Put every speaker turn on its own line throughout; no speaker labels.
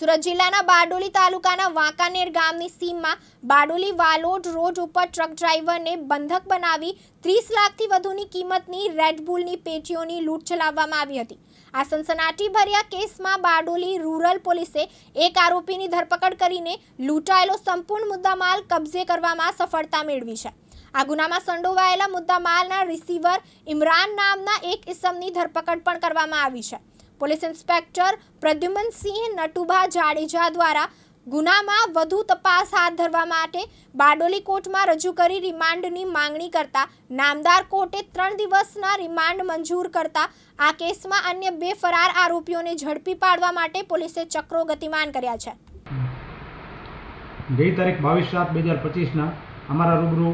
સુરત જિલ્લાના બારડોલી તાલુકાના વાંકાનેર ગામની સીમમાં બારડોલી વાલોડ રોડ ઉપર ટ્રક ડ્રાઈવરને બંધક બનાવી ત્રીસ લાખથી વધુની કિંમતની રેડબુલની પેટીઓની લૂંટ ચલાવવામાં આવી હતી. આ સનસનાટીભર્યા કેસમાં બારડોલી રૂરલ પોલીસે એક આરોપીની ધરપકડ કરીને લૂંટાયેલો સંપૂર્ણ મુદ્દામાલ કબજે કરવામાં સફળતા મેળવી છે. આ ગુનામાં સંડોવાયેલા મુદ્દામાલના રિસીવર ઇમરાન નામના એક ઇસમની ધરપકડ પણ કરવામાં આવી છે. પોલીસ ઇન્સ્પેક્ટર પ્રદ્યુમનસિંહ નટુભા જાડેજા દ્વારા ગુનામાં વધુ તપાસ હાથ ધરવા માટે બારડોલી કોર્ટમાં રજૂ કરી રિમાન્ડની માંગણી કરતા નામદાર કોર્ટે ત્રણ દિવસના રિમાન્ડ મંજૂર કરતા આ કેસમાં અન્ય બે ફરાર આરોપીઓને ઝડપી પાડવા માટે પોલીસે ચક્રો ગતિમાન કર્યા છે.
ગઈ તારીખ બાવીસ સાત બે હજાર પચીસના અમારા રૂબરૂ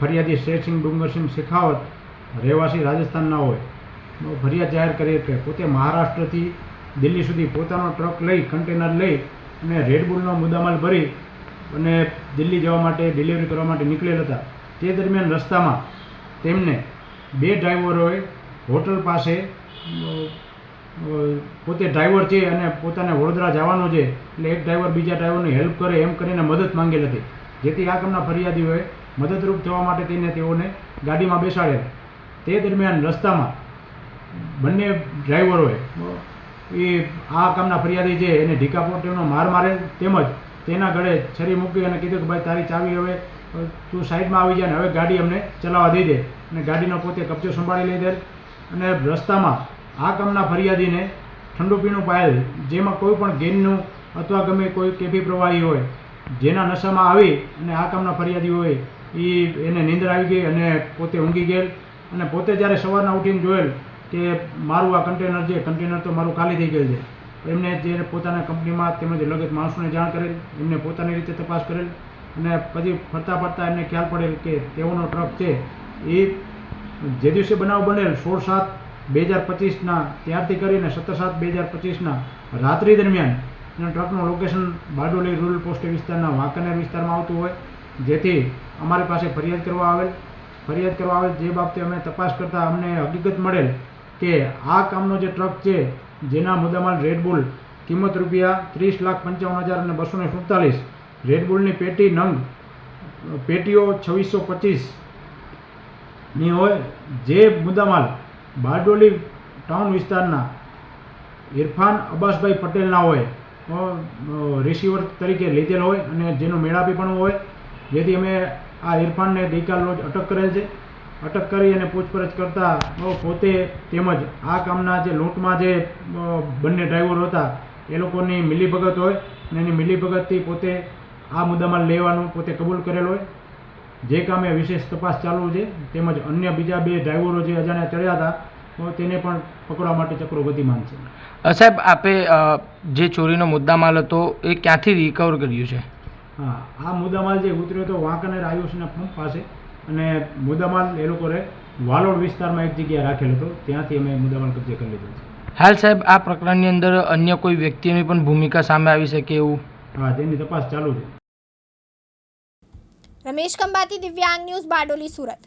ફરિયાદી શેરસિંહ ડુંગરસિંહ શેખાવત રહેવાસી રાજસ્થાનના હોય. ફરિયાદ જાહેર કરી કે પોતે મહારાષ્ટ્રથી દિલ્હી સુધી પોતાનો ટ્રક લઈ કન્ટેનર લઈ અને રેડબુલનો મુદ્દામાલ ભરી અને દિલ્હી જવા માટે ડિલિવરી કરવા માટે નીકળેલ હતા. તે દરમિયાન રસ્તામાં તેમને બે ડ્રાઈવરોએ હોટલ પાસે પોતે ડ્રાઈવર છે અને પોતાને વડોદરા જવાનું છે એટલે એક ડ્રાઈવર બીજા ડ્રાઈવરને હેલ્પ કરે, એમ કરીને મદદ માંગેલ હતી. જેથી આ કામના ફરિયાદીઓએ મદદરૂપ થવા માટે તેને તેઓને ગાડીમાં બેસાડેલ. તે દરમિયાન રસ્તામાં બંને ડ્રાઈવરોએ એ આ કામના ફરિયાદી છે એને ઢીકાપોટીનો માર મારે તેમજ તેના ગળે છરી મૂકી અને કીધું કે ભાઈ તારી ચાવી હવે તું સાઈડમાં આવી જાય ને હવે ગાડી અમને ચલાવવા દઈ દે. અને ગાડીનો પોતે કબજો સંભાળી લઈ દે અને રસ્તામાં આ કામના ફરિયાદીને ઠંડુ પીણું પાયેલ જેમાં કોઈ પણ ગેનનું અથવા ગમે કોઈ કેફી પ્રવાહી હોય જેના નશામાં આવી અને આ કામના ફરિયાદી હોય એ એને નીંદર આવી ગઈ અને પોતે ઊંઘી ગયેલ. અને પોતે જ્યારે સવારના ઉઠીને જોયેલ કે મારું આ કન્ટેનર છે કન્ટેનર તો મારું ખાલી થઈ ગયેલ છે. એમને જે પોતાના કંપનીમાં તેમજ લગત માણસોને જાણ કરેલ, એમને પોતાની રીતે તપાસ કરેલ, અને પછી ફરતા ફરતા એમને ખ્યાલ પડેલ કે તેઓનો ટ્રક છે, એ જે દિવસે બનાવ બનેલ સોળ સાત બે હજાર પચીસના, ત્યારથી કરીને સત્તર સાત બે હજાર પચીસના રાત્રિ દરમિયાન એના ટ્રકનું લોકેશન બારડોલી રૂરલ પોસ્ટ વિસ્તારના વાંકાનેર વિસ્તારમાં આવતું હોય, જેથી અમારી પાસે ફરિયાદ કરવા આવેલ, ફરિયાદ કરવા આવેલ જે બાબતે અમે તપાસ કરતાં અમને હકીકત મળેલ કે આ કામનો જે ટ્રક છે, જેના મુદ્દામાલ રેડબુલ કિંમત રૂપિયા ત્રીસ લાખ પંચાવન હજાર અને બસો ને સુડતાલીસ. રેડબુલની પેટી નંગ, પેટીઓ છવ્વીસો પચીસની હોય, જે મુદ્દામાલ બારડોલી ટાઉન વિસ્તારના ઇરફાન અબ્બાસભાઈ પટેલના હોય રિસીવર તરીકે લીધેલ હોય અને જેનો મેળાપી પણ હોય, જેથી અમે આ ઇરફાનને ગઈકાલ રોજ અટક કરેલ છે. અટક કરી અને પૂછપરછ કરતા પોતે તેમજ આ કામના જે લૂંટમાં જે બંને ડ્રાઈવરો હતા એ લોકોની મિલીભગત હોય અને એની મિલીભગતથી પોતે આ મુદ્દામાં લેવાનું પોતે કબૂલ કરેલ હોય. જે કામે વિશેષ તપાસ ચાલુ છે તેમજ અન્ય બીજા બે ડ્રાઈવરો જે અજાણ્યા ચડ્યા હતા તેને પણ પકડવા માટે ચક્રો ગતિમાન છે.
સાહેબ આપે જે ચોરીનો મુદ્દામાલ હતો એ ક્યાંથી રિકવર કર્યું છે?
હા આ મુદ્દામાલ જે ઉતર્યો હતો વાંકાનેર આયુષના પંપ પાસે. અને મુદ્દામાલ એ લોકોએ વાલોડ વિસ્તારમાં એક જગ્યાએ રાખેલો હતો. ત્યાંથી અમે મુદ્દામાલ કબજે કરી લીધો છે.
હાલ સાહેબ આ પ્રકરણની અંદર અન્ય કોઈ વ્યક્તિની પણ ભૂમિકા સામે આવી શકે એવું?
હા તેની તપાસ ચાલુ છે.
રમેશ કંબાતી દિવ્યાંગ ન્યૂઝ બારડોલી સુરત.